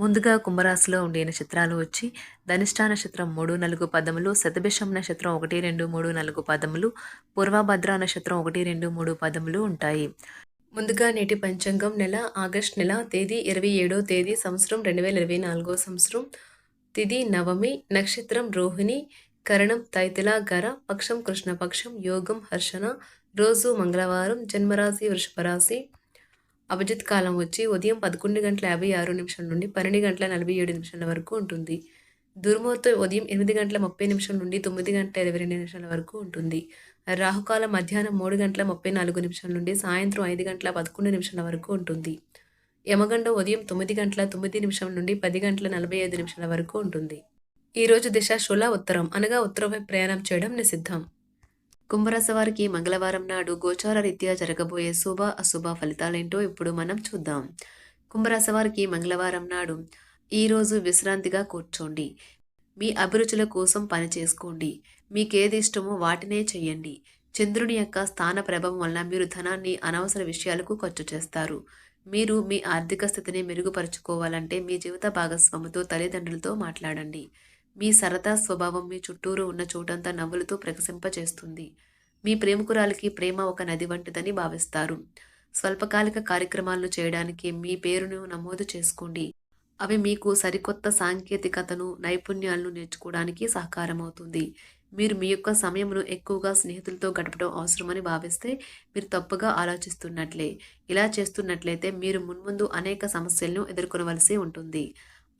ముందుగా కుంభరాశిలో ఉండే నక్షత్రాలు వచ్చి ధనిష్టా నక్షత్రం మూడు నాలుగు పదములు శతభిషం నక్షత్రం ఒకటి రెండు మూడు నాలుగు పదములు పూర్వభద్ర నక్షత్రం ఒకటి రెండు మూడు పదములు ఉంటాయి. ముందుగా నేటి పంచాంగం నెల ఆగస్ట్ నెల తేదీ ఇరవై ఏడో తేదీ సంవత్సరం రెండు వేల ఇరవై నాలుగో సంవత్సరం తిది నవమి నక్షత్రం రోహిణి కరణం తైతిల గర పక్షం కృష్ణపక్షం యోగం హర్షణ రోజు మంగళవారం జన్మరాశి వృషభరాశి అభిజిత్ కాలం వచ్చి ఉదయం పదకొండు గంటల యాభై ఆరు నిమిషం నుండి పన్నెండు గంటల నలభై ఏడు నిమిషాల వరకు ఉంటుంది. దుర్మూర్తి ఉదయం ఎనిమిది గంటల ముప్పై నిమిషం నుండి తొమ్మిది గంటల ఇరవై రెండు నిమిషాల వరకు ఉంటుంది. రాహుకాలం మధ్యాహ్నం మూడు గంటల ముప్పై నాలుగు నిమిషాల నుండి సాయంత్రం ఐదు గంటల పదకొండు నిమిషాల వరకు ఉంటుంది. యమగండ ఉదయం తొమ్మిది గంటల తొమ్మిది నిమిషం నుండి పది గంటల నలభై ఐదు నిమిషాల వరకు ఉంటుంది. ఈరోజు దిశ శుల ఉత్తరం అనగా ఉత్తరం వైపు ప్రయాణం చేయడం నిషిద్ధం. కుంభరాశి వారికి మంగళవారం నాడు గోచార రీత్యా జరగబోయే శుభ అశుభ ఫలితాలేంటో ఇప్పుడు మనం చూద్దాం. కుంభరాశి వారికి మంగళవారం నాడు ఈరోజు విశ్రాంతిగా కూర్చోండి. మీ అభిరుచుల కోసం పని చేసుకోండి. మీకేది ఇష్టమో వాటినే చెయ్యండి. చంద్రుని యొక్క స్థాన ప్రభావం వలన మీరు ధనాన్ని అనవసర విషయాలకు ఖర్చు చేస్తారు. మీరు మీ ఆర్థిక స్థితిని మెరుగుపరుచుకోవాలంటే మీ జీవిత భాగస్వామితో తల్లిదండ్రులతో మాట్లాడండి. మీ సరదా స్వభావం మీ చుట్టూరు ఉన్న చోటంతా నవ్వులతో ప్రకసింపచేస్తుంది. మీ ప్రేమికురాలికి ప్రేమ ఒక నది వంటిదని భావిస్తారు. స్వల్పకాలిక కార్యక్రమాలను చేయడానికి మీ పేరును నమోదు చేసుకోండి. అవి మీకు సరికొత్త సాంకేతికతను నైపుణ్యాలను నేర్చుకోవడానికి సహకారమవుతుంది. మీరు మీ యొక్క సమయమును ఎక్కువగా స్నేహితులతో గడపడం అవసరమని భావిస్తే మీరు తప్పుగా ఆలోచిస్తున్నట్లే. ఇలా చేస్తున్నట్లయితే మీరు మున్ముందు అనేక సమస్యలను ఎదుర్కొనవలసి ఉంటుంది.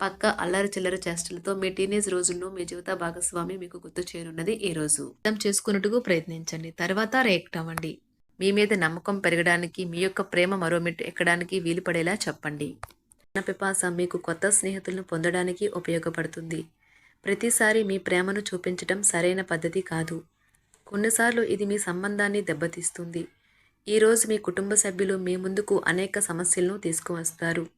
పక్క అల్లరి చిల్లర చేష్టలతో మీ టీనేజ్ రోజుల్లో మీ జీవిత భాగస్వామి మీకు గుర్తు చేరున్నది ఈ రోజు. అర్థం చేసుకున్నట్టుగా ప్రయత్నించండి. తర్వాత రియాక్ట్ అవ్వండి మీ మీద నమ్మకం పెరగడానికి మీ యొక్క ప్రేమ మరో మెట్టు ఎక్కడానికి వీలు పడేలా చెప్పండి. నా పిపాస మీకు కొత్త స్నేహితులను పొందడానికి ఉపయోగపడుతుంది. ప్రతిసారి మీ ప్రేమను చూపించడం సరైన పద్ధతి కాదు. కొన్నిసార్లు ఇది మీ సంబంధాన్ని దెబ్బతీస్తుంది. ఈరోజు మీ కుటుంబ సభ్యులు మీ ముందుకు అనేక సమస్యలను తీసుకువస్తారు.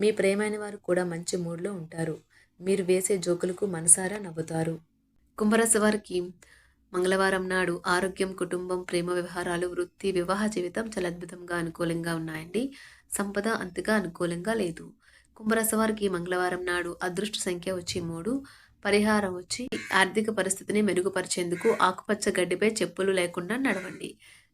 మీ ప్రేమైన వారు కూడా మంచి మూడ్లో ఉంటారు. మీరు వేసే జోకులకు మనసారా నవ్వుతారు. కుంభరాశి వారికి మంగళవారం నాడు ఆరోగ్యం కుటుంబం ప్రేమ వ్యవహారాలు వృత్తి వివాహ జీవితం చాలా అద్భుతంగా అనుకూలంగా ఉన్నాయండి. సంపద అంతగా అనుకూలంగా లేదు. కుంభరాశి వారికి మంగళవారం నాడు అదృష్ట సంఖ్య వచ్చి మూడు. పరిహారం వచ్చి ఆర్థిక పరిస్థితిని మెరుగుపరిచేందుకు ఆకుపచ్చ గడ్డిపై చెప్పులు లేకుండా నడవండి.